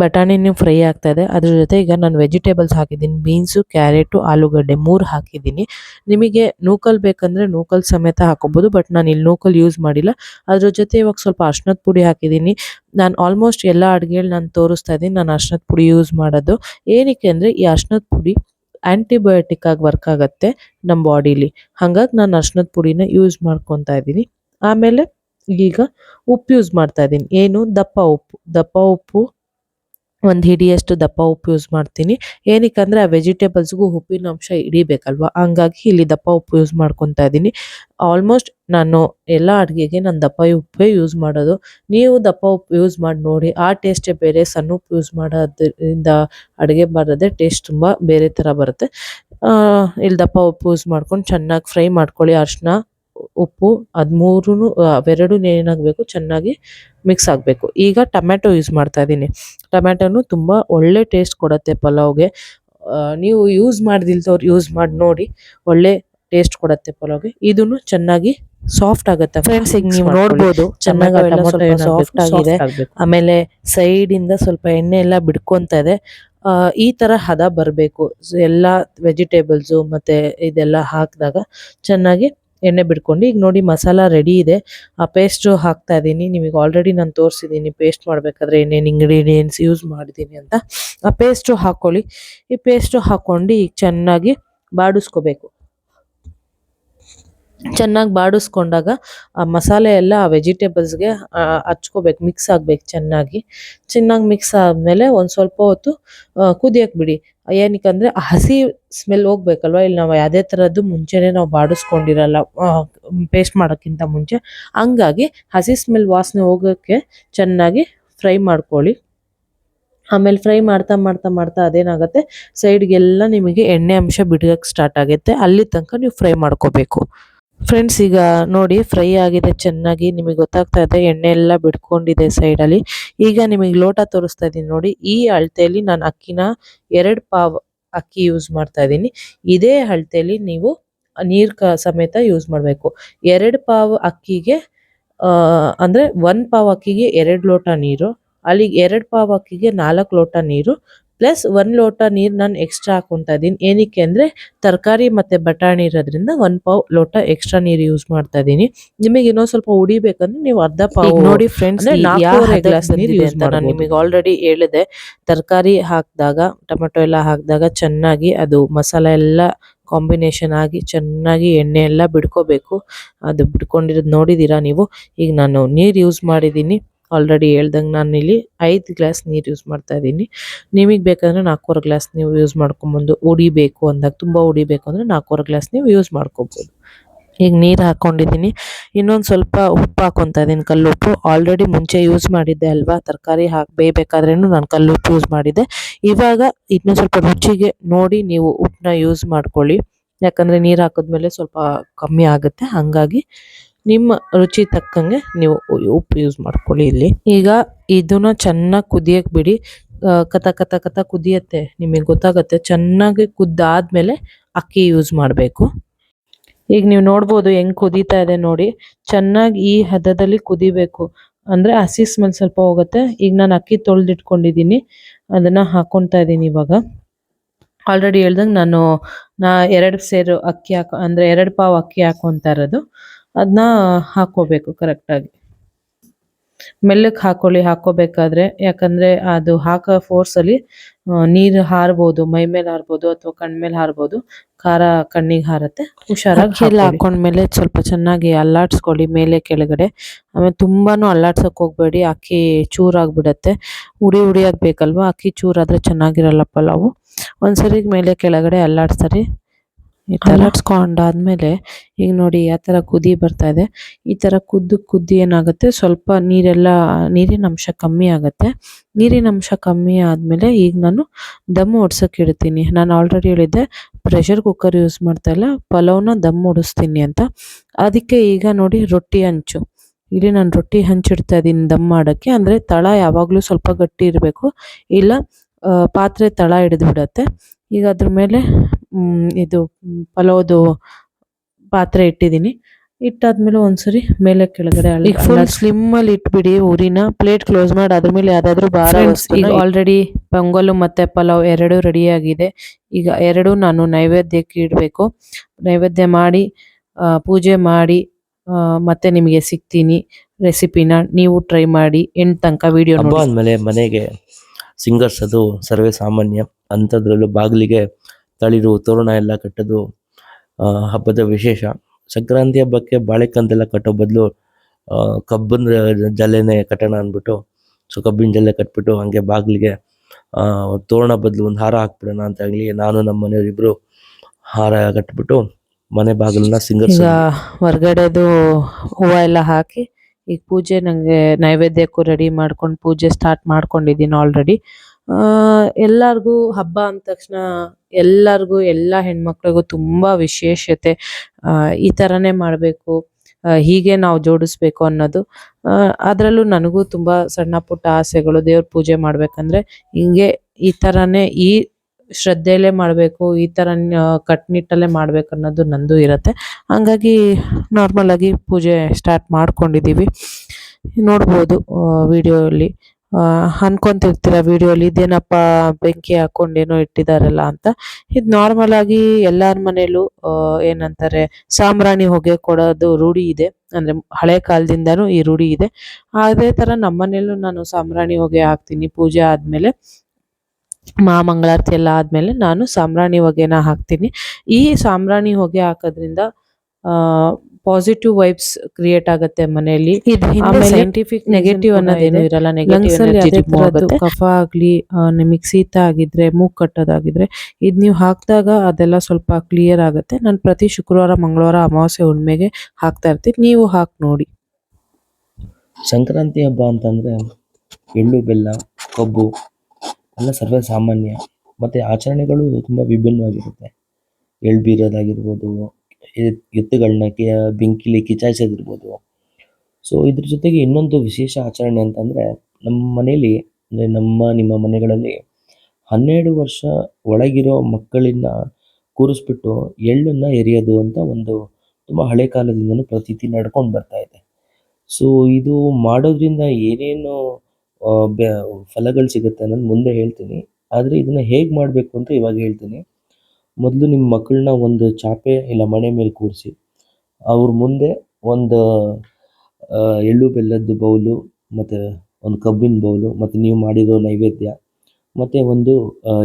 ಬಟಾಣಿನೂ ಫ್ರೈ ಆಗ್ತಾ ಇದೆ. ಅದ್ರ ಜೊತೆ ಈಗ ನಾನು ವೆಜಿಟೇಬಲ್ಸ್ ಹಾಕಿದ್ದೀನಿ. ಬೀನ್ಸು ಕ್ಯಾರೆಟು ಆಲೂಗಡ್ಡೆ ಮೂರು ಹಾಕಿದ್ದೀನಿ. ನಿಮಗೆ ನೂಕಲ್ ಬೇಕಂದರೆ ನೂಕಲ್ ಸಮೇತ ಹಾಕೋಬೋದು ಬಟ್ ನಾನು ಇಲ್ಲಿ ನೂಕಲ್ ಯೂಸ್ ಮಾಡಿಲ್ಲ. ಅದ್ರ ಜೊತೆ ಇವಾಗ ಸ್ವಲ್ಪ ಅರ್ಶಿನದ ಪುಡಿ ಹಾಕಿದ್ದೀನಿ. ನಾನು ಆಲ್ಮೋಸ್ಟ್ ಎಲ್ಲ ಅಡುಗೆಗಳು ನಾನು ತೋರಿಸ್ತಾ ಇದ್ದೀನಿ. ನಾನು ಅರ್ಶಿನದ ಪುಡಿ ಯೂಸ್ ಮಾಡೋದು. ಏನಕ್ಕೆ ಅಂದರೆ ಈ ಅರ್ಶಿನದ ಪುಡಿ ಆ್ಯಂಟಿಬಯೋಟಿಕ್ ಆಗಿ ವರ್ಕ್ ಆಗುತ್ತೆ ನಮ್ಮ ಬಾಡಿಲಿ ಹಾಗಾಗಿ ನಾನು ಅರ್ಶಿನದ ಪುಡಿನ ಯೂಸ್ ಮಾಡ್ಕೊತಾ ಇದ್ದೀನಿ. ಆಮೇಲೆ ಈಗ ಉಪ್ಪು ಯೂಸ್ ಮಾಡ್ತಾ ಇದ್ದೀನಿ. ಏನು? ದಪ್ಪ ಉಪ್ಪು. ದಪ್ಪ ಉಪ್ಪು, ಒಂದು ಹಿಡಿಯಷ್ಟು ದಪ್ಪ ಉಪ್ಪು ಯೂಸ್ ಮಾಡ್ತೀನಿ. ಏನಕ್ಕೆ ಅಂದರೆ ಆ ವೆಜಿಟೇಬಲ್ಸ್ಗೂ ಉಪ್ಪಿನ ಅಂಶ ಹಿಡಿಬೇಕಲ್ವ? ಹಂಗಾಗಿ ಇಲ್ಲಿ ದಪ್ಪ ಉಪ್ಪು ಯೂಸ್ ಮಾಡ್ಕೊತಾ ಇದ್ದೀನಿ. ಆಲ್ಮೋಸ್ಟ್ ನಾನು ಎಲ್ಲ ಅಡುಗೆಗೆ ನಾನು ದಪ್ಪ ಉಪ್ಪೇ ಯೂಸ್ ಮಾಡೋದು. ನೀವು ದಪ್ಪ ಉಪ್ಪು ಯೂಸ್ ಮಾಡಿ ನೋಡಿ. ಆ ಟೇಸ್ಟೇ ಬೇರೆ, ಸಣ್ಣ ಉಪ್ಪು ಯೂಸ್ ಮಾಡೋದ್ರಿಂದ ಅಡುಗೆ ಮಾಡೋದೇ ಟೇಸ್ಟ್ ತುಂಬ ಬೇರೆ ಥರ ಬರುತ್ತೆ. ಇಲ್ಲಿ ದಪ್ಪ ಉಪ್ಪು ಯೂಸ್ ಮಾಡ್ಕೊಂಡು ಚೆನ್ನಾಗಿ ಫ್ರೈ ಮಾಡ್ಕೊಳ್ಳಿ ಅರಿಶಿನ ಉಪ್ಪು ಅದು ಮೂರೂ ಅವೆರಡೂ ಏನಾಗಬೇಕು ಚೆನ್ನಾಗಿ ಮಿಕ್ಸ್ ಆಗಬೇಕು. ಈಗ ಟೊಮ್ಯಾಟೊ ಯೂಸ್ ಮಾಡ್ತಾ ಇದ್ದೀನಿ. ಟೊಮ್ಯಾಟೊನು ತುಂಬ ಒಳ್ಳೆ ಟೇಸ್ಟ್ ಕೊಡುತ್ತೆ ಪಲಾವ್ಗೆ. ನೀವು ಯೂಸ್ ಮಾಡ್ದಿಲ್ದವ್ರು ಯೂಸ್ ಮಾಡಿ ನೋಡಿ ಒಳ್ಳೆ ಟೇಸ್ಟ್ ಕೊಡುತ್ತೆ ಪಲಾವ್ಗೆ. ಇದನ್ನು ಚೆನ್ನಾಗಿ ಸಾಫ್ಟ್ ಆಗುತ್ತೆ. ಫ್ರೆಂಡ್ಸ್ ಈಗ ನೀವು ನೋಡ್ಬೋದು ಚೆನ್ನಾಗಿ ಸಾಫ್ಟ್ ಆಗಿದೆ. ಆಮೇಲೆ ಸೈಡ್ ಇಂದ ಸ್ವಲ್ಪ ಎಣ್ಣೆ ಎಲ್ಲ ಬಿಡ್ಕೊಂತ ಇದೆ. ಈ ತರ ಹದ ಬರಬೇಕು. ಎಲ್ಲ ವೆಜಿಟೇಬಲ್ಸು ಮತ್ತೆ ಇದೆಲ್ಲ ಹಾಕಿದಾಗ ಚೆನ್ನಾಗಿ ಎಣ್ಣೆ ಬಿಡ್ಕೊಂಡು ಈಗ ನೋಡಿ ಮಸಾಲ ರೆಡಿ ಇದೆ. ಆ ಪೇಸ್ಟು ಹಾಕ್ತಾ ಇದ್ದೀನಿ. ನಿಮಗೆ ಆಲ್ರೆಡಿ ನಾನು ತೋರಿಸಿದ್ದೀನಿ. ಪೇಸ್ಟ್ ಮಾಡಬೇಕಾದ್ರೆ ಏನೇನು ಇಂಗ್ರೀಡಿಯೆಂಟ್ಸ್ ಯೂಸ್ ಮಾಡಿದ್ದೀನಿ ಅಂತ. ಆ ಪೇಸ್ಟು ಹಾಕ್ಕೊಳ್ಳಿ ಈ ಪೇಸ್ಟು ಹಾಕ್ಕೊಂಡು ಈಗ ಚೆನ್ನಾಗಿ ಬಾಡಿಸ್ಕೋಬೇಕು. ಚೆನ್ನಾಗಿ ಬಾಡಿಸ್ಕೊಂಡಾಗ ಆ ಮಸಾಲೆ ಎಲ್ಲ ಆ ವೆಜಿಟೇಬಲ್ಸ್ಗೆ ಹಚ್ಕೋಬೇಕು. ಮಿಕ್ಸ್ ಆಗಬೇಕು ಚೆನ್ನಾಗಿ. ಚೆನ್ನಾಗಿ ಮಿಕ್ಸ್ ಆದಮೇಲೆ ಒಂದು ಸ್ವಲ್ಪ ಹೊತ್ತು ಕುದಿಯಕ್ಕೆ ಬಿಡಿ. ಏನಕ್ಕಂದ್ರೆ ಅಂದರೆ ಹಸಿ ಸ್ಮೆಲ್ ಹೋಗ್ಬೇಕಲ್ವ? ಇಲ್ಲಿ ನಾವು ಯಾವುದೇ ಥರದ್ದು ಮುಂಚೆನೇ ನಾವು ಬಾಡಿಸ್ಕೊಂಡಿರಲ್ಲ ಪೇಸ್ಟ್ ಮಾಡೋಕ್ಕಿಂತ ಮುಂಚೆ. ಹಂಗಾಗಿ ಹಸಿ ಸ್ಮೆಲ್ ವಾಸನೆ ಹೋಗೋಕ್ಕೆ ಚೆನ್ನಾಗಿ ಫ್ರೈ ಮಾಡ್ಕೊಳ್ಳಿ. ಆಮೇಲೆ ಫ್ರೈ ಮಾಡ್ತಾ ಮಾಡ್ತಾ ಮಾಡ್ತಾ ಅದೇನಾಗುತ್ತೆ? ಸೈಡ್ಗೆಲ್ಲ ನಿಮಗೆ ಎಣ್ಣೆ ಅಂಶ ಬಿಡೋಕ್ಕೆ ಸ್ಟಾರ್ಟ್ ಆಗುತ್ತೆ. ಅಲ್ಲಿ ತನಕ ನೀವು ಫ್ರೈ ಮಾಡ್ಕೋಬೇಕು. ಫ್ರೆಂಡ್ಸ್ ಈಗ ನೋಡಿ ಫ್ರೈ ಆಗಿದೆ, ಚೆನ್ನಾಗಿ ನಿಮಗೆ ಗೊತ್ತಾಗ್ತಾ ಇದೆ ಎಣ್ಣೆ ಎಲ್ಲ ಬಿಡ್ಕೊಂಡಿದೆ ಸೈಡಲ್ಲಿ. ಈಗ ನಿಮಗೆ ಲೋಟ ತೋರಿಸ್ತಾ ಇದ್ದೀನಿ ನೋಡಿ, ಈ ಅಳತೆಯಲ್ಲಿ ನಾನು ಅಕ್ಕಿನ ಎರಡು ಪಾವ್ ಅಕ್ಕಿ ಯೂಸ್ ಮಾಡ್ತಾ ಇದ್ದೀನಿ ಇದೇ ಅಳತೆಯಲ್ಲಿ ನೀವು ನೀರು ಕ ಸಮೇತ ಯೂಸ್ ಮಾಡಬೇಕು. ಎರಡು ಪಾವ್ ಅಕ್ಕಿಗೆ ಅಂದರೆ ಒಂದು ಪಾವ್ ಅಕ್ಕಿಗೆ ಎರಡು ಲೋಟ ನೀರು ಅಲ್ಲಿಗೆ ಎರಡು ಪಾವ್ ಅಕ್ಕಿಗೆ ನಾಲ್ಕು ಲೋಟ ನೀರು ಪ್ಲಸ್ ಒಂದು ಲೋಟ ನೀರು ನಾನು ಎಕ್ಸ್ಟ್ರಾ ಹಾಕೊತಾ ಇದ್ದೀನಿ. ಏನಕ್ಕೆ ಅಂದರೆ ತರಕಾರಿ ಮತ್ತು ಬಟಾಣಿ ಇರೋದ್ರಿಂದ ಒಂದು ಪಾವ್ ಲೋಟ ಎಕ್ಸ್ಟ್ರಾ ನೀರು ಯೂಸ್ ಮಾಡ್ತಾ ಇದ್ದೀನಿ. ನಿಮಗೆ ಇನ್ನೊಂದು ಸ್ವಲ್ಪ ಉಡಿಬೇಕಂದ್ರೆ ನೀವು ಅರ್ಧ ಪಾವ್ ನೋಡಿ ಫ್ರೆಂಡ್ಸ್ ಗ್ಲಾಸ್ ನೀರು ಯೂಸ್ ನಾನು ನಿಮಗೆ ಆಲ್ರೆಡಿ ಹೇಳಿದೆ. ತರಕಾರಿ ಹಾಕಿದಾಗ ಟೊಮೆಟೊ ಎಲ್ಲ ಹಾಕಿದಾಗ ಚೆನ್ನಾಗಿ ಅದು ಮಸಾಲೆ ಎಲ್ಲ ಕಾಂಬಿನೇಷನ್ ಆಗಿ ಚೆನ್ನಾಗಿ ಎಣ್ಣೆ ಎಲ್ಲ ಬಿಡ್ಕೋಬೇಕು. ಅದು ಬಿಡ್ಕೊಂಡಿರೋದು ನೋಡಿದ್ದೀರಾ ನೀವು? ಈಗ ನಾನು ನೀರು ಯೂಸ್ ಮಾಡಿದ್ದೀನಿ. ಆಲ್ರೆಡಿ ಹೇಳ್ದಂಗೆ ನಾನು ಇಲ್ಲಿ ಐದು ಗ್ಲಾಸ್ ನೀರು ಯೂಸ್ ಮಾಡ್ತಾ ಇದ್ದೀನಿ. ನಿಮಗೆ ಬೇಕಂದರೆ ನಾಲ್ಕೂವರೆ ಗ್ಲಾಸ್ ನೀವು ಯೂಸ್ ಮಾಡ್ಕೊಬಂದು ಉಡಿಬೇಕು ಅಂದಾಗ ತುಂಬ ಉಡಿಬೇಕು ಅಂದರೆ ನಾಲ್ಕೂವರೆ ಗ್ಲಾಸ್ ನೀವು ಯೂಸ್ ಮಾಡ್ಕೋಬೋದು. ಈಗ ನೀರು ಹಾಕ್ಕೊಂಡಿದ್ದೀನಿ ಇನ್ನೊಂದು ಸ್ವಲ್ಪ ಉಪ್ಪು ಹಾಕೊತಾ ಇದ್ದೀನಿ ಕಲ್ಲುಪ್ಪು. ಆಲ್ರೆಡಿ ಮುಂಚೆ ಯೂಸ್ ಮಾಡಿದ್ದೆ ಅಲ್ವಾ? ತರಕಾರಿ ಹಾಕಿ ನಾನು ನಾನು ಕಲ್ಲುಪ್ಪು ಯೂಸ್ ಮಾಡಿದ್ದೆ. ಇವಾಗ ಇನ್ನೊಂದು ಸ್ವಲ್ಪ ರುಚಿಗೆ ನೋಡಿ ನೀವು ಉಪ್ಪನ್ನ ಯೂಸ್ ಮಾಡ್ಕೊಳ್ಳಿ. ಯಾಕಂದರೆ ನೀರು ಹಾಕಿದ್ಮೇಲೆ ಸ್ವಲ್ಪ ಕಮ್ಮಿ ಆಗುತ್ತೆ. ಹಾಗಾಗಿ ನಿಮ್ಮ ರುಚಿ ತಕ್ಕಂಗೆ ನೀವು ಉಪ್ಪು ಯೂಸ್ ಮಾಡ್ಕೊಳ್ಳಿ ಇಲ್ಲಿ. ಈಗ ಇದನ್ನ ಚೆನ್ನಾಗಿ ಕುದಿಯಕ್ಕೆ ಬಿಡಿ. ಕತ ಕತ ಕತ ಕುದಿಯತ್ತೆ. ನಿಮಗೆ ಗೊತ್ತಾಗತ್ತೆ, ಚೆನ್ನಾಗಿ ಕುದ್ದಾದ್ಮೇಲೆ ಅಕ್ಕಿ ಯೂಸ್ ಮಾಡಬೇಕು. ಈಗ ನೀವು ನೋಡ್ಬೋದು ಹೆಂಗ್ ಕುದೀತಾ ಇದೆ ನೋಡಿ. ಚೆನ್ನಾಗಿ ಈ ಹದದಲ್ಲಿ ಕುದಿಬೇಕು. ಅಂದ್ರೆ ಹಸಿ ಸ್ಮೆಲ್ ಸ್ವಲ್ಪ ಹೋಗುತ್ತೆ. ಈಗ ನಾನು ಅಕ್ಕಿ ತೊಳೆದಿಟ್ಕೊಂಡಿದ್ದೀನಿ ಅದನ್ನ ಹಾಕೊತಾ ಇದ್ದೀನಿ ಇವಾಗ. ಆಲ್ರೆಡಿ ಹೇಳ್ದಂಗೆ ನಾನು, ನಾ ಎರಡು ಸೇರು ಅಕ್ಕಿ ಹಾಕೋ, ಅಂದ್ರೆ ಎರಡು ಪಾವ್ ಅಕ್ಕಿ ಹಾಕೊತಾ ಇರೋದು. ಅದನ್ನ ಹಾಕೋಬೇಕು ಕರೆಕ್ಟಾಗಿ ಮೆಲ್ಲಕ್ಕೆ ಹಾಕೊಳ್ಳಿ ಹಾಕೋಬೇಕಾದ್ರೆ ಯಾಕಂದ್ರೆ ಅದು ಹಾಕೋ ಫೋರ್ಸಲ್ಲಿ ನೀರು ಹಾರ್ಬೋದು ಮೈ ಮೇಲೆ ಹಾರ್ಬೋದು ಅಥವಾ ಕಣ್ಮೇಲೆ ಹಾರ್ಬೋದು ಖಾರ ಕಣ್ಣಿಗೆ ಹಾರತ್ತೆ ಹುಷಾರಾಗಿ ಎಲ್ಲ ಹಾಕೊಂಡ್ಮೇಲೆ ಸ್ವಲ್ಪ ಚೆನ್ನಾಗಿ ಅಲ್ಲಾಡ್ಸ್ಕೊಳ್ಳಿ ಮೇಲೆ ಕೆಳಗಡೆ. ಆಮೇಲೆ ತುಂಬಾನು ಅಲ್ಲಾಡ್ಸೋಕೆ ಹೋಗ್ಬೇಡಿ ಅಕ್ಕಿ ಚೂರಾಗ್ಬಿಡತ್ತೆ. ಉಡಿ ಉಡಿಯಾಗಬೇಕಲ್ವ ಅಕ್ಕಿ ಚೂರಾದ್ರೆ ಚೆನ್ನಾಗಿರಲ್ಲ ಪಲಾವು ಒಂದ್ಸರಿ ಮೇಲೆ ಕೆಳಗಡೆ ಅಲ್ಲಾಡ್ಸ್ತಾರೆ ಈ ಆದ್ಮೇಲೆ ಈಗ ನೋಡಿ ಆ ತರ ಕುದಿ ಬರ್ತಾ ಇದೆ. ಈ ತರ ಕುದ್ದು ಕುದ್ದಿ ಏನಾಗುತ್ತೆ? ಸ್ವಲ್ಪ ನೀರೆಲ್ಲ, ನೀರಿನ ಅಂಶ ಕಮ್ಮಿ ಆಗುತ್ತೆ. ನೀರಿನ ಅಂಶ ಕಮ್ಮಿ ಆದ್ಮೇಲೆ ಈಗ ನಾನು ದಮ್ ಓಡ್ಸಕ್ ಇಡ್ತೀನಿ. ನಾನು ಆಲ್ರೆಡಿ ಹೇಳಿದ್ದೆ ಪ್ರೆಷರ್ ಕುಕ್ಕರ್ ಯೂಸ್ ಮಾಡ್ತಾ ಇಲ್ಲ. ಪಲಾವ್ನ ದಮ್ ಓಡಿಸ್ತೀನಿ ಅಂತ. ಅದಕ್ಕೆ ಈಗ ನೋಡಿ ರೊಟ್ಟಿ ಹಂಚು. ಇಲ್ಲಿ ನಾನು ರೊಟ್ಟಿ ಹಂಚಿಡ್ತಾ ಇದ್ದೀನಿ ದಮ್ ಮಾಡೋಕ್ಕೆ. ಅಂದರೆ ತಳ ಯಾವಾಗಲೂ ಸ್ವಲ್ಪ ಗಟ್ಟಿ ಇರಬೇಕು. ಇಲ್ಲ ಪಾತ್ರೆ ತಳ ಹಿಡಿದು ಬಿಡತ್ತೆ ಈಗ ಅದ್ರ ಮೇಲೆ ಇದು ಪಲಾವ್ದು ಪಾತ್ರೆ ಇಟ್ಟಿದ್ದೀನಿ. ಇಟ್ಟಾದ್ಮೇಲೆ ಒಂದ್ಸರಿ ಮೇಲೆ ಕೆಳಗಡೆ ಈಗ ಫುಲ್ ಸ್ಲಿಮ್ ಅಲ್ಲಿ ಇಟ್ಬಿಡಿ ಉರಿನ ಪ್ಲೇಟ್ ಕ್ಲೋಸ್ ಮಾಡಿ ಅದ್ರ ಮೇಲೆ ಯಾವ್ದಾದ್ರು ಬಾರ ಈಗ ಆಲ್ರೆಡಿ ಪೊಂಗಲ್ ಮತ್ತೆ ಪಲಾವ್ ಎರಡು ರೆಡಿ ಆಗಿದೆ. ಈಗ ಎರಡು ನಾನು ನೈವೇದ್ಯಕ್ಕೆ ಇಡಬೇಕು. ನೈವೇದ್ಯ ಮಾಡಿ ಆ, ಪೂಜೆ ಮಾಡಿ ಆ, ಮತ್ತೆ ನಿಮಗೆ ಸಿಗ್ತೀನಿ ರೆಸಿಪಿನ. ನೀವು ಟ್ರೈ ಮಾಡಿ ಎಂಟ್ ತನಕ ವಿಡಿಯೋ ಮನೆಗೆ ಸಿಂಗರ್ಸ್ ಅಂದಮೇಲೆ ಮನೆಗೆ ಸಿಂಗರ್ಸೋದು ಸರ್ವೇ ಸಾಮಾನ್ಯ. ಅಂಥದ್ರಲ್ಲೂ ಬಾಗಿಲಿಗೆ ತಳಿರು, ತೋರಣ ಎಲ್ಲ ಕಟ್ಟೋದು ಹಬ್ಬದ ವಿಶೇಷ. ಸಂಕ್ರಾಂತಿ ಹಬ್ಬಕ್ಕೆ ಬಾಳೆಕಂದೆಲ್ಲ ಕಟ್ಟೋ ಬದಲು ಕಬ್ಬಿನ ಜಲ್ಲೆನೆ ಕಟ್ಟೋಣ ಅಂದ್ಬಿಟ್ಟು, ಸೊ ಕಬ್ಬಿನ ಜಲ್ಲೆ ಕಟ್ಬಿಟ್ಟು ಹಂಗೆ ಬಾಗಿಲಿಗೆ ತೋರಣ ಬದಲು ಒಂದು ಹಾರ ಹಾಕ್ಬಿಡೋಣ ಅಂತ ಆಗಲಿ ನಾನು ನಮ್ಮ ಮನೆಯವರಿಬ್ಬರು ಹಾರ ಕಟ್ಬಿಟ್ಟು ಮನೆ ಬಾಗಿಲನ್ನ ಸಿಂಗರ್ಸ್ ಹೊರಗಡೆದು ಹೂವ ಎಲ್ಲ ಹಾಕಿ, ಈಗ ಪೂಜೆ ನಂಗೆ ನೈವೇದ್ಯಕ್ಕೂ ರೆಡಿ ಮಾಡ್ಕೊಂಡು ಪೂಜೆ ಸ್ಟಾರ್ಟ್ ಮಾಡ್ಕೊಂಡಿದ್ದೀನಿ ಆಲ್ರೆಡಿ ಎಲ್ಲರಿಗೂ ಹಬ್ಬ ಅಂದ ತಕ್ಷಣ ಎಲ್ಲರಿಗೂ ಎಲ್ಲ ಹೆಣ್ಮಕ್ಳಿಗೂ ತುಂಬಾ ವಿಶೇಷತೆ. ಈ ಥರನೇ ಮಾಡಬೇಕು ಹೀಗೆ ನಾವು ಜೋಡಿಸ್ಬೇಕು ಅನ್ನೋದು. ಅದರಲ್ಲೂ ನನಗೂ ತುಂಬಾ ಸಣ್ಣ ಪುಟ್ಟ ಆಸೆಗಳು. ದೇವ್ರ ಪೂಜೆ ಮಾಡ್ಬೇಕಂದ್ರೆ ಹಿಂಗೆ ಈ ಥರನೇ ಈ ಶ್ರದ್ಧೆಯಲ್ಲೇ ಮಾಡಬೇಕು, ಈ ಥರ ಕಟ್ನಿಟ್ಟಲ್ಲೇ ಮಾಡ್ಬೇಕು ಅನ್ನೋದು ನಂದು ಇರತ್ತೆ. ಹಂಗಾಗಿ ನಾರ್ಮಲ್ ಆಗಿ ಪೂಜೆ ಸ್ಟಾರ್ಟ್ ಮಾಡ್ಕೊಂಡಿದ್ದೀವಿ ನೋಡ್ಬೋದು ವಿಡಿಯೋಲಿ ಅನ್ಕೊಂತಿರ್ತೀರ ವಿಡಿಯೋಲಿ, ಇದೇನಪ್ಪ ಬೆಂಕಿ ಹಾಕೊಂಡೇನೋ ಇಟ್ಟಿದಾರಲ್ಲ ಅಂತ. ಇದು ನಾರ್ಮಲ್ ಆಗಿ ಎಲ್ಲಾರ ಮನೇಲೂ ಏನಂತಾರೆ, ಸಾಂಬ್ರಾಣಿ ಹೊಗೆ ಕೊಡೋದು ರೂಢಿ ಇದೆ. ಅಂದ್ರೆ ಹಳೆ ಕಾಲದಿಂದನೂ ಈ ರೂಢಿ ಇದೆ. ಅದೇ ತರ ನಮ್ಮನೇಲೂ ನಾನು ಸಾಂಬ್ರಾಣಿ ಹೊಗೆ ಹಾಕ್ತೀನಿ. ಪೂಜೆ ಆದ್ಮೇಲೆ ಮಹಾಮಂಗಳಾರತಿ ಎಲ್ಲ ಆದ್ಮೇಲೆ ನಾನು ಸಾಂಬ್ರಾಣಿ ಹೊಗೆನ ಹಾಕ್ತೀನಿ. ಈ ಸಾಂಬ್ರಾಣಿ ಹೊಗೆ ಹಾಕೋದ್ರಿಂದ ಪಾಸಿಟಿವ್ ವೈಬ್ಸ್ ಕ್ರಿಯೇಟ್ ಆಗುತ್ತೆ ಮನೆಯಲ್ಲಿ. ಸೈಂಟಿಫಿಕ್ ನೆಗೆಟಿವ್ ಅನ್ನೋದೇನು ಇರಲ್ಲ ನೆಗೆಟಿವ್ ಕಫ ಆಗ್ಲಿ ನಿಮಗೆ ಶೀತ ಆಗಿದ್ರೆ ಮೂಗ್ ಕಟ್ಟೋದಾಗಿದ್ರೆ ಇದ್ ನೀವು ಹಾಕಿದಾಗ ಅದೆಲ್ಲ ಸ್ವಲ್ಪ ಕ್ಲಿಯರ್ ಆಗುತ್ತೆ. ನಾನು ಪ್ರತಿ ಶುಕ್ರವಾರ ಮಂಗಳವಾರ ಅಮಾವಾಸ್ಯೆ ಹುಣ್ಮೆಗೆ ಹಾಕ್ತಾ ಇರ್ತೀನಿ. ನೀವು ಹಾಕಿ ನೋಡಿ. ಸಂಕ್ರಾಂತಿ ಹಬ್ಬ ಅಂತಂದ್ರೆ ಎಳ್ಳು ಬೆಲ್ಲ ಕಬ್ಬು ಎಲ್ಲ ಸರ್ವೇ ಸಾಮಾನ್ಯ. ಮತ್ತೆ ಆಚರಣೆಗಳು ತುಂಬಾ ವಿಭಿನ್ನವಾಗಿರುತ್ತೆ. ಎಳ್ಳು ಬೀರೋದಾಗಿರ್ಬೋದು ಎತ್ತುಗಳನ್ನ ಬೆಂಕಿಲಿ ಕಿಚಾಯಿಸೋದಿರ್ಬೋದು. ಸೊ ಇದ್ರ ಜೊತೆಗೆ ಇನ್ನೊಂದು ವಿಶೇಷ ಆಚರಣೆ ಅಂತಂದರೆ ನಮ್ಮ ಮನೆಯಲ್ಲಿ ಅಂದರೆ ನಮ್ಮ, ನಿಮ್ಮ ಮನೆಗಳಲ್ಲಿ ಹನ್ನೆರಡು ವರ್ಷ ಒಳಗಿರೋ ಮಕ್ಕಳನ್ನ ಕೂರಿಸ್ಬಿಟ್ಟು ಎಳ್ಳನ್ನು ಎರೆಯೋದು ಅಂತ ಒಂದು ತುಂಬ ಹಳೆ ಕಾಲದಿಂದಲೂ ಪ್ರತೀತಿ ನಡ್ಕೊಂಡು ಬರ್ತಾ ಇದೆ. ಸೊ ಇದು ಮಾಡೋದ್ರಿಂದ ಏನೇನು ಫಲಗಳು ಸಿಗುತ್ತೆ ಅನ್ನೋದು ಮುಂದೆ ಹೇಳ್ತೀನಿ. ಆದರೆ ಇದನ್ನು ಹೇಗೆ ಮಾಡಬೇಕು ಅಂತ ಇವಾಗ ಹೇಳ್ತೀನಿ. ಮೊದಲು ನಿಮ್ಮ ಮಕ್ಕಳನ್ನ ಒಂದು ಚಾಪೆ ಇಲ್ಲ ಮನೆ ಮೇಲೆ ಕೂರಿಸಿ. ಅವ್ರ ಮುಂದೆ ಒಂದು ಎಳ್ಳು ಬೆಲ್ಲದ್ದು ಬೌಲು, ಮತ್ತು ಒಂದು ಕಬ್ಬಿನ ಬೌಲು, ಮತ್ತು ನೀವು ಮಾಡಿರೋ ನೈವೇದ್ಯ, ಮತ್ತು ಒಂದು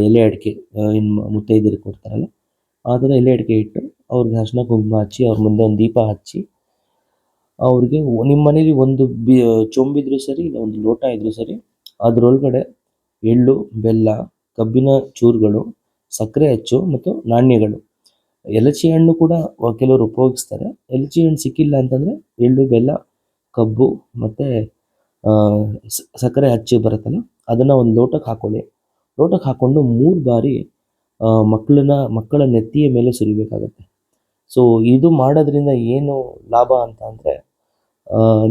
ಎಲೆ ಅಡಿಕೆ ಇನ್ನು ಮುತ್ತೈದರು ಕೊಡ್ತಾರಲ್ಲ, ಆ ಥರ ಎಲೆ ಅಡಿಕೆ ಇಟ್ಟು ಅವ್ರಿಗೆ ಅರಿಶಿನ ಕುಂಕುಮ ಹಚ್ಚಿ, ಅವ್ರ ಮುಂದೆ ಒಂದು ದೀಪ ಹಚ್ಚಿ, ಅವ್ರಿಗೆ ನಿಮ್ಮ ಮನೇಲಿ ಒಂದು ಬಿ ಚೊಂಬಿದ್ರೂ ಸರಿ ಇಲ್ಲ ಒಂದು ಲೋಟ ಇದ್ದರೂ ಸರಿ, ಅದರೊಳಗಡೆ ಎಳ್ಳು, ಬೆಲ್ಲ, ಕಬ್ಬಿನ ಚೂರುಗಳು ಸಕ್ಕರೆ ಅಚ್ಚು ಮತ್ತು ನಾಣ್ಯಗಳು. ಎಲಚಿ ಹಣ್ಣು ಕೂಡ ಕೆಲವರು ಉಪಯೋಗಿಸ್ತಾರೆ. ಎಲಚಿ ಹಣ್ಣು ಸಿಕ್ಕಿಲ್ಲ ಅಂತಂದರೆ ಎಳ್ಳು, ಬೆಲ್ಲ, ಕಬ್ಬು ಮತ್ತು ಸಕ್ಕರೆ ಅಚ್ಚು ಬರುತ್ತಲ್ಲ, ಅದನ್ನು ಒಂದು ಲೋಟಕ್ಕೆ ಹಾಕ್ಕೊಳ್ಳಿ ಲೋಟಕ್ಕೆ ಹಾಕ್ಕೊಂಡು ಮೂರು ಬಾರಿ ಮಕ್ಕಳನ್ನ, ಮಕ್ಕಳ ನೆತ್ತಿಯ ಮೇಲೆ ಸುರಿಬೇಕಾಗತ್ತೆ. ಸೊ, ಇದು ಮಾಡೋದ್ರಿಂದ ಏನು ಲಾಭ ಅಂತ ಅಂದರೆ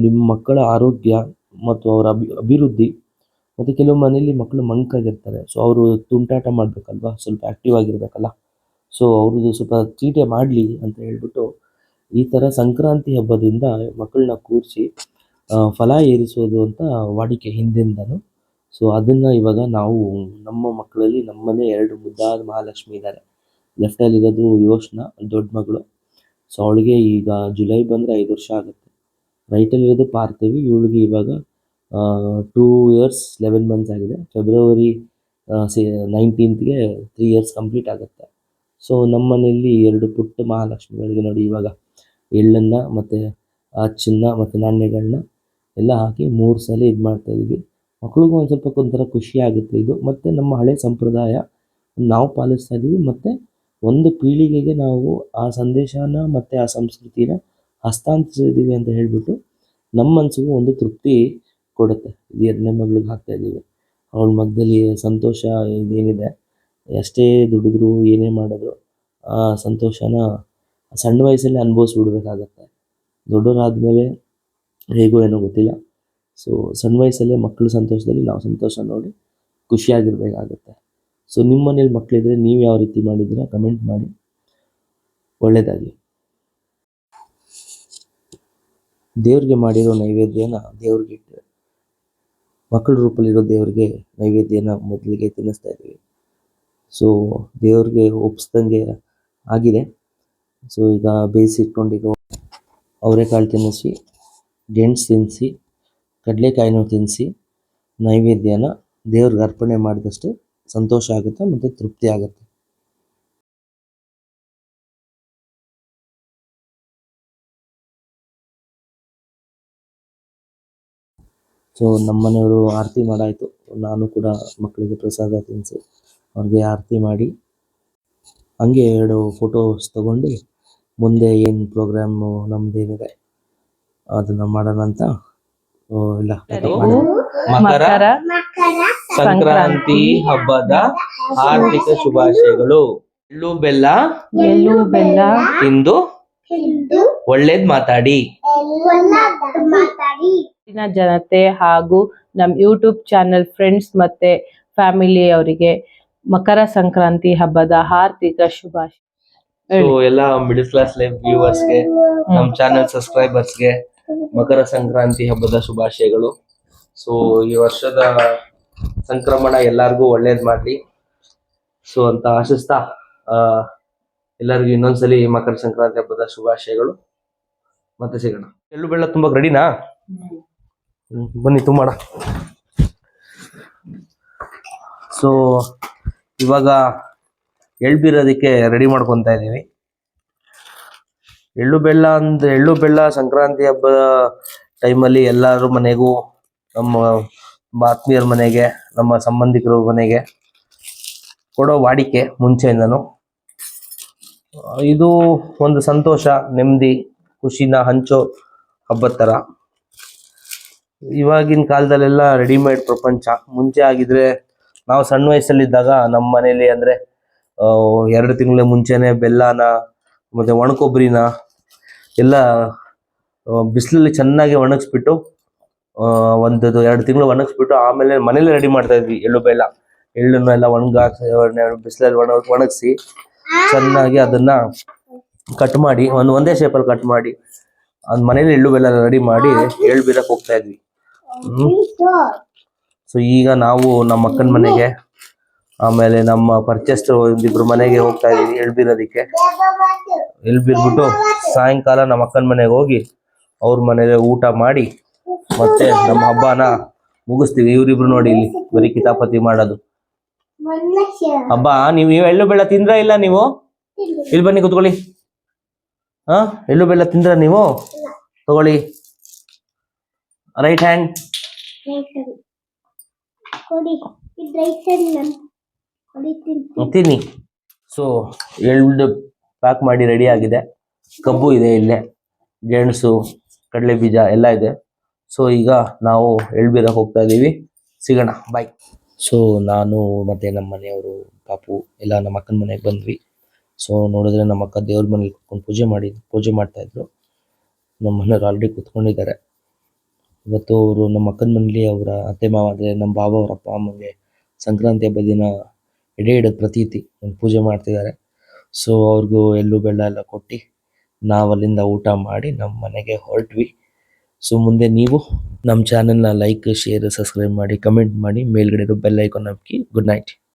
ನಿಮ್ಮ ಮಕ್ಕಳ ಆರೋಗ್ಯ ಮತ್ತು ಅವರ ಅಭಿ, ಅಭಿವೃದ್ಧಿ ಮತ್ತು ಕೆಲವು ಮನೆಯಲ್ಲಿ ಮಕ್ಕಳು ಮಂಕಾಗಿರ್ತಾರೆ. ಸೊ ಅವರು ತುಂಟಾಟ ಮಾಡಬೇಕಲ್ವಾ? ಸ್ವಲ್ಪ ಆ್ಯಕ್ಟಿವ್ ಆಗಿರಬೇಕಲ್ಲ? ಸೊ ಅವ್ರದ್ದು ಸ್ವಲ್ಪ ಚೀಟೆ ಮಾಡಲಿ ಅಂತ ಹೇಳ್ಬಿಟ್ಟು ಈ ಥರ ಸಂಕ್ರಾಂತಿ ಹಬ್ಬದಿಂದ ಮಕ್ಕಳನ್ನ ಕೂರಿಸಿ ಫಲ ಏರಿಸೋದು ಅಂತ ವಾಡಿಕೆ ಹಿಂದಿಂದನು. ಸೊ ಅದನ್ನು ಇವಾಗ ನಾವು ನಮ್ಮ ಮಕ್ಕಳಲ್ಲಿ ನಮ್ಮನೆ ಎರಡು ಮುದ್ದಾದ ಮಹಾಲಕ್ಷ್ಮಿ ಇದ್ದಾರೆ ಲೆಫ್ಟಲ್ಲಿರೋದು ಯೋಶ್ನ, ದೊಡ್ಡ ಮಗಳು. ಸೊ ಅವಳಿಗೆ ಈಗ ಜುಲೈ ಬಂದರೆ ಐದು ವರ್ಷ ಆಗುತ್ತೆ. ರೈಟಲ್ಲಿರೋದು ಪಾರ್ಥಿವಿ, ಇವಳಿಗೆ ಇವಾಗ ಟೂ ಇಯರ್ಸ್ ಲೆವೆನ್ ಮಂತ್ಸ್ ಆಗಿದೆ. ಫೆಬ್ರವರಿ ಸಿ ನೈನ್ಟೀನ್ತ್ಗೆ ತ್ರೀ ಇಯರ್ಸ್ ಕಂಪ್ಲೀಟ್ ಆಗುತ್ತೆ. ಸೊ ನಮ್ಮ ಮನೆಯಲ್ಲಿ ಎರಡು ಪುಟ್ಟ ಮಹಾಲಕ್ಷ್ಮಿಗಳಿಗೆ ನೋಡಿ, ಇವಾಗ ಎಳ್ಳನ್ನು ಮತ್ತು ಅಚ್ಚನ್ನ ಮತ್ತು ನಾಣ್ಯಗಳನ್ನ ಎಲ್ಲ ಹಾಕಿ ಮೂರು ಸಲ ಇದು ಮಾಡ್ತಾ ಇದೀವಿ. ಮಕ್ಳಿಗೂ ಒಂದು ಸ್ವಲ್ಪ ಒಂಥರ ಖುಷಿ ಆಗುತ್ತೆ ಇದು. ಮತ್ತು ನಮ್ಮ ಹಳೆ ಸಂಪ್ರದಾಯ ನಾವು ಪಾಲಿಸ್ತಾ ಇದ್ದೀವಿ ಮತ್ತು ಒಂದು ಪೀಳಿಗೆಗೆ ನಾವು ಆ ಸಂದೇಶನ ಮತ್ತು ಆ ಸಂಸ್ಕೃತಿನ ಹಸ್ತಾಂತರಿಸಿದ್ದೀವಿ ಅಂತ ಹೇಳಿಬಿಟ್ಟು ನಮ್ಮ ಮನಸ್ಸಿಗೂ ಒಂದು ತೃಪ್ತಿ ಕೊಡುತ್ತೆ. ಇದು ಎರಡನೇ ಮಗಳಿಗೆ ಹಾಕ್ತಾ ಇದ್ದೀವಿ. ಅವಳ ಮಗದಲ್ಲಿ ಸಂತೋಷ ಇದೇನಿದೆ. ಎಷ್ಟೇ ದುಡಿದ್ರು, ಏನೇ ಮಾಡಿದ್ರು, ಆ ಸಂತೋಷನ ಸಣ್ಣ ವಯಸ್ಸಲ್ಲಿ ಅನುಭವಿಸ್ಬಿಡ್ಬೇಕಾಗತ್ತೆ. ದೊಡ್ಡವರಾದ್ಮೇಲೆ ಹೇಗೋ ಏನೋ ಗೊತ್ತಿಲ್ಲ. ಸೊ ಸಣ್ಣ ವಯಸ್ಸಲ್ಲೇ ಮಕ್ಕಳ ಸಂತೋಷದಲ್ಲಿ ನಾವು ಸಂತೋಷ ನೋಡಿ ಖುಷಿಯಾಗಿರ್ಬೇಕಾಗತ್ತೆ. ಸೊ ನಿಮ್ಮ ಮನೇಲಿ ಮಕ್ಕಳಿದ್ರೆ ನೀವು ಯಾವ ರೀತಿ ಮಾಡಿದ್ದೀರಾ ಕಮೆಂಟ್ ಮಾಡಿ. ಒಳ್ಳೆಯದಾಗಿ ದೇವ್ರಿಗೆ ಮಾಡಿರೋ ನೈವೇದ್ಯನ ದೇವ್ರಿಗೆ ಇಟ್ಟು ಮಕ್ಕಳ ರೂಪದಲ್ಲಿರೋ ದೇವರಿಗೆ ನೈವೇದ್ಯನ ಮೊದಲಿಗೆ ತಿನ್ನಿಸ್ತಾ ಇದ್ದೀವಿ. ಸೊ ದೇವ್ರಿಗೆ ಒಪ್ಪಿಸ್ದಂಗೆ ಆಗಿದೆ. ಸೊ ಈಗ ಬೇಯಿಸಿಟ್ಕೊಂಡಿರೋ ಅವರೆಕಾಳು ತಿನ್ನಿಸಿ, ಗೆಣಸು ತಿನ್ನಿಸಿ ಕಡಲೆಕಾಯಿನೂ ತಿನ್ನಿಸಿ, ನೈವೇದ್ಯನ ದೇವ್ರಿಗೆ ಅರ್ಪಣೆ ಮಾಡಿದಷ್ಟು ಸಂತೋಷ ಆಗುತ್ತೆ ಮತ್ತು ತೃಪ್ತಿ ಆಗುತ್ತೆ. ಸೊ ನಮ್ಮನೆಯವರು ಆರತಿ ಮಾಡಾಯಿತು. ನಾನು ಕೂಡ ಮಕ್ಕಳಿಗೆ ಪ್ರಸಾದ ತಿನ್ನಿಸಿ ಅವ್ರಿಗೆ ಆರತಿ ಮಾಡಿ ಹಂಗೆ ಎರಡು ಫೋಟೋಸ್ ತಗೊಂಡು ಮುಂದೆ ಏನು ಪ್ರೋಗ್ರಾಮು ನಮ್ದೇನಿದೆ ಅದನ್ನು ಮಾಡೋಣ ಅಂತ. ಎಲ್ಲ ಮಕರ ಸಂಕ್ರಾಂತಿ ಹಬ್ಬದ ಆರ್ಥಿಕ ಶುಭಾಶಯಗಳು. ಎಳ್ಳು ಬೆಲ್ಲ? ಎಳ್ಳು ಬೆಲ್ಲ. ತಿಂದು? ಒಳ್ಳೇದ್ ಮಾತಾಡಿ. ಊರಿನ ಜನತೆ ಹಾಗೂ ನಮ್ಮ ಯೂಟ್ಯೂಬ್ ಚಾನೆಲ್ ಫ್ರೆಂಡ್ಸ್ ಮತ್ತೆ ಫ್ಯಾಮಿಲಿ ಅವರಿಗೆ ಮಕರ ಸಂಕ್ರಾಂತಿ ಹಬ್ಬದ ಹಾರ್ದಿಕ ಶುಭಾಶಯ. ಸೊ ಎಲ್ಲ ಮಿಡಲ್ ಕ್ಲಾಸ್ ಲೈಫ್ ವ್ಯೂವರ್ಸ್ಗೆ ನಮ್ಮ ಚಾನೆಲ್ ಸಬ್ಸ್ಕ್ರೈಬರ್ಸ್ಗೆ ಮಕರ ಸಂಕ್ರಾಂತಿ ಹಬ್ಬದ ಶುಭಾಶಯಗಳು. ಸೊ ಈ ವರ್ಷದ ಸಂಕ್ರಮಣ ಎಲ್ಲರಿಗೂ ಒಳ್ಳೇದ್ ಮಾಡ್ಲಿ. ಸೊ ಅಂತ ಆಶಿಸ್ತಾ ಆ, ಎಲ್ಲರಿಗೂ ಇನ್ನೊಂದ್ಸಲಿ ಮಕರ ಸಂಕ್ರಾಂತಿ ಹಬ್ಬದ ಶುಭಾಶಯಗಳು. ಮತ್ತೆ ಸಿಗೋಣ. ಎಳ್ಳು ಬೆಳ್ಳ ತುಂಬಾ ರೆಡಿನಾ ಬನ್ನಿ ತುಂಬಾಡ ಸೊ ಇವಾಗ ಎಳ್ಳು ಬೀರೋದಕ್ಕೆ ರೆಡಿ ಮಾಡ್ಕೊತಾ ಇದ್ದೀವಿ. ಎಳ್ಳು ಬೆಲ್ಲ ಅಂದ್ರೆ ಎಳ್ಳು ಬೆಲ್ಲ ಸಂಕ್ರಾಂತಿ ಹಬ್ಬದ ಟೈಮಲ್ಲಿ ಎಲ್ಲರೂ ಮನೆಗೂ ನಮ್ಮ ಆತ್ಮೀಯರ ಮನೆಗೆ, ನಮ್ಮ ಸಂಬಂಧಿಕರ ಮನೆಗೆ ಕೊಡೋ ವಾಡಿಕೆ ಮುಂಚೆಯಿಂದನು. ಇದು ಒಂದು ಸಂತೋಷ, ನೆಮ್ಮದಿ, ಖುಷಿನ ಹಂಚೋ ಹಬ್ಬದ ಥರ ಇವಾಗಿನ ಕಾಲದಲ್ಲೆಲ್ಲ ರೆಡಿಮೇಡ್ ಪ್ರಪಂಚ. ಮುಂಚೆ ಆಗಿದ್ರೆ ನಾವು ಸಣ್ಣ ವಯಸ್ಸಲ್ಲಿದ್ದಾಗ ನಮ್ಮ ಮನೇಲಿ ಅಂದ್ರೆ ಎರಡು ತಿಂಗಳ ಮುಂಚೆನೆ ಬೆಲ್ಲನ, ಮತ್ತೆ ಒಣಕೊಬ್ಬರಿನ ಎಲ್ಲ ಬಿಸಿಲಲ್ಲಿ ಚೆನ್ನಾಗಿ ಒಣಗಿಸ್ಬಿಟ್ಟು ಒಂದು ಎರಡು ತಿಂಗಳು ಒಣಗಿಸ್ಬಿಟ್ಟು ಆಮೇಲೆ ಮನೇಲಿ ರೆಡಿ ಮಾಡ್ತಾ ಇದ್ವಿ. ಎಳ್ಳು ಬೆಲ್ಲ ಎಳ್ಳನ್ನು ಎಲ್ಲ ಒಣಗಾಕಿ ಬಿಸಿಲಲ್ಲಿ ಒಣ, ಒಣಗಿಸಿ ಚೆನ್ನಾಗಿ ಅದನ್ನ ಕಟ್ ಮಾಡಿ, ಒಂದು, ಒಂದೇ ಶೇಪಲ್ಲಿ ಕಟ್ ಮಾಡಿ, ಅದ್ ಮನೇಲಿ ಎಳ್ಳು ಬೆಲ್ಲ ರೆಡಿ ಮಾಡಿ ಎಳ್ಳು ಬೀರಕ್ಕೆ ಹೋಗ್ತಾ ಇದ್ವಿ. ಸೊ ಈಗ ನಾವು ನಮ್ಮ ಅಕ್ಕನ ಮನೆಗೆ ಆಮೇಲೆ ನಮ್ಮ ಪರ್ಚೇಸ್ ಒಂದಿಬ್ರು ಮನೆಗೆ ಹೋಗ್ತಾ ಇದೀವಿ ಎಳ್ಬಿರೋದಿಕ್ಕೆ. ಎಳ್ಬಿರ್ಬಿಟ್ಟು ಸಾಯಂಕಾಲ ನಮ್ಮ ಅಕ್ಕನ ಮನೆಗೆ ಹೋಗಿ ಅವ್ರ ಮನೇಲಿ ಊಟ ಮಾಡಿ ಮತ್ತೆ ನಮ್ಮ ಹಬ್ಬನ ಮುಗಿಸ್ತೀವಿ. ಇವ್ರಿಬ್ರು ನೋಡಿ ಇಲ್ಲಿ ಬರೀ ಕಿತಾಪತಿ ಮಾಡೋದು. ಹಬ್ಬ ನೀವು ನೀವು ಎಳ್ಳು ಬೆಳ್ಳ ತಿಂದ್ರ ಇಲ್ಲ ನೀವು? ಇಲ್ಲಿ ಬನ್ನಿ ಕುತ್ಕೊಳ್ಳಿ. ಹಾ? ಎಳ್ಳು ಬೆಲ್ಲ ತಿಂದ್ರ ನೀವು? ತಗೊಳ್ಳಿ. ರೈಟ್ ಹ್ಯಾಂಡ್ ತಿಂತೀನಿ ಸೊ ಎಳ್ಳು ಪ್ಯಾಕ್ ಮಾಡಿ ರೆಡಿ ಆಗಿದೆ. ಕಬ್ಬು ಇದೆ ಇಲ್ಲೇ. ಗೆಣಸು ಕಡಲೆ ಬೀಜ ಎಲ್ಲ ಇದೆ. ಸೊ ಈಗ ನಾವು ಎಳ್ಬೀರಕ್ಕೆ ಹೋಗ್ತಾ ಇದ್ದೀವಿ ಸಿಗೋಣ ಬಾಯ್ ಸೊ ನಾನು ಮತ್ತೆ ನಮ್ಮ ಮನೆಯವರು, ಪಾಪು, ಎಲ್ಲ ನಮ್ಮ ಅಕ್ಕನ ಮನೆಗೆ ಬಂದ್ವಿ. ಸೊ ನೋಡಿದ್ರೆ ನಮ್ಮ ಅಕ್ಕ ದೇವ್ರ ಮನೇಲಿ ಕುತ್ಕೊಂಡು ಪೂಜೆ ಮಾಡಿ ಪೂಜೆ ಮಾಡ್ತಾ ಇದ್ರು. ನಮ್ಮ ಮನೆಯವ್ರು ಆಲ್ರೆಡಿ ಕುತ್ಕೊಂಡಿದ್ದಾರೆ. ಇವತ್ತು ಅವರು ನಮ್ಮ ಅಕ್ಕನ ಮನೇಲಿ ಅವರ ಅತ್ತೆ ಮಾವ ಅಂದರೆ ನಮ್ಮ ಬಾಬಾ ಅವರ ಅಪ್ಪ ಅಮ್ಮಂಗೆ ಸಂಕ್ರಾಂತಿ ಹಬ್ಬದ ದಿನ ಎಡೆ ಇಡೋದು ಪ್ರತೀತಿ ಒಂದು ಪೂಜೆ ಮಾಡ್ತಿದ್ದಾರೆ. ಸೊ ಅವ್ರಿಗೂ ಎಳ್ಳು, ಬೆಲ್ಲ ಎಲ್ಲ ಕೊಟ್ಟು ನಾವು ಅಲ್ಲಿಂದ ಊಟ ಮಾಡಿ ನಮ್ಮ ಮನೆಗೆ ಹೊರಟ್ವಿ. ಸೊ ಮುಂದೆ ನೀವು ನಮ್ಮ ಚಾನೆಲ್ನ ಲೈಕ್ ಶೇರ್ ಸಬ್ಸ್ಕ್ರೈಬ್ ಮಾಡಿ ಕಮೆಂಟ್ ಮಾಡಿ, ಮೇಲ್ಗಡೆ ಇರೋ ಬೆಲ್ ಐಕಾನ್ ಹಾಕಿ ಗುಡ್ ನೈಟ್